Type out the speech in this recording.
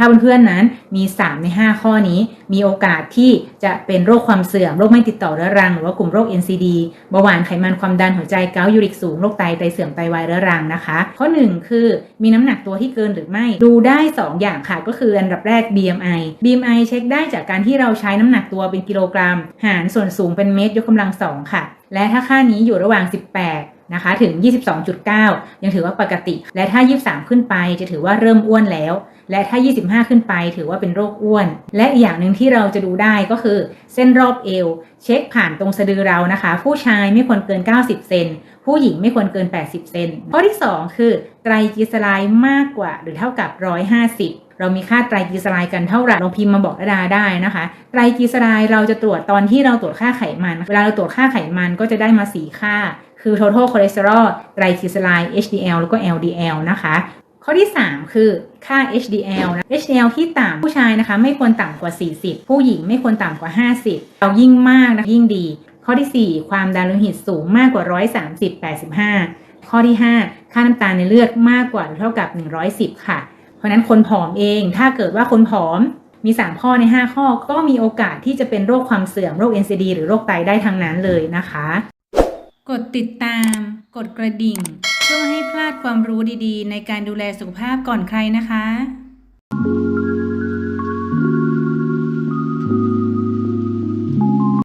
ถ้าเพื่อนๆนั้นมี 3 ใน 5 ข้อนี้ มีโอกาสที่จะเป็นโรคความเสื่อม โรคไม่ติดต่อเรื้อรัง หรือว่ากลุ่มโรค NCD เบาหวานไขมันความดันหัวใจเกาต์ยูริกสูง โรคไตไตเสื่อมไตวายเรื้อรังนะคะ ข้อ 1 คือมีน้ำหนักตัวที่เกินหรือไม่ ดูได้ 2 อย่างค่ะ ก็คืออันดับแรก BMI BMI เช็คได้จากการที่เราใช้น้ำหนักตัวเป็นกิโลกรัม หารส่วนสูงเป็นเมตรยกกำลังสองค่ะ และถ้าค่านี้อยู่ระหว่าง 18นะคะถึง 22.9 ยังถือว่าปกติ และถ้า 23 ขึ้นไปจะถือว่าเริ่มอ้วนแล้ว และถ้า 25 ขึ้นไปถือว่าเป็นโรคอ้วน และอีกอย่างหนึ่งที่เราจะดูได้ก็คือ เส้นรอบเอว เช็คผ่านตรงสะดือเรานะคะ ผู้ชายไม่ควรเกิน 90 เซนผู้หญิงไม่ควรเกิน 80 เซนข้อที่ 2 คือ ไตรกลีเซอไรด์มากกว่าหรือเท่ากับ 150เรามีค่าไตรกลีเซอไรด์กันเท่าไหร่ลองพิมพ์มาบอกระดาได้นะคะ ไตรกลีเซอไรด์เราจะตรวจตอนที่เราตรวจค่าไขมัน เวลาเราตรวจค่าไขมันก็จะได้มา 4 ค่า คือ total cholesterol ไตรกลีเซอไรด์ HDL แล้วก็ LDL นะคะ ข้อที่ 3 คือค่า HDL นะ HDL ที่ต่ำผู้ชายนะคะ ไม่ควรต่ำกว่า 40 ผู้หญิงไม่ควรต่ำกว่า 50 เรายิ่งมากนะยิ่งดี ข้อที่ 4 ความดันโลหิตสูงมากกว่า 130 85 ข้อที่ 5 ค่าน้ำตาลในเลือดมากกว่าหรือเท่ากับ 110 ค่ะ เพราะฉะนั้นคนผอมเองถ้าเกิดว่าคนผอมมี 3 ข้อใน 5 ข้อก็มีโอกาสที่จะเป็นโรคความเสื่อมโรค NCD หรือโรคไตได้ทั้งนั้นเลยนะคะ กดติดตาม กดกระดิ่ง ไม่ให้พลาดความรู้ดีๆ ในการดูแลสุขภาพก่อนใครนะคะ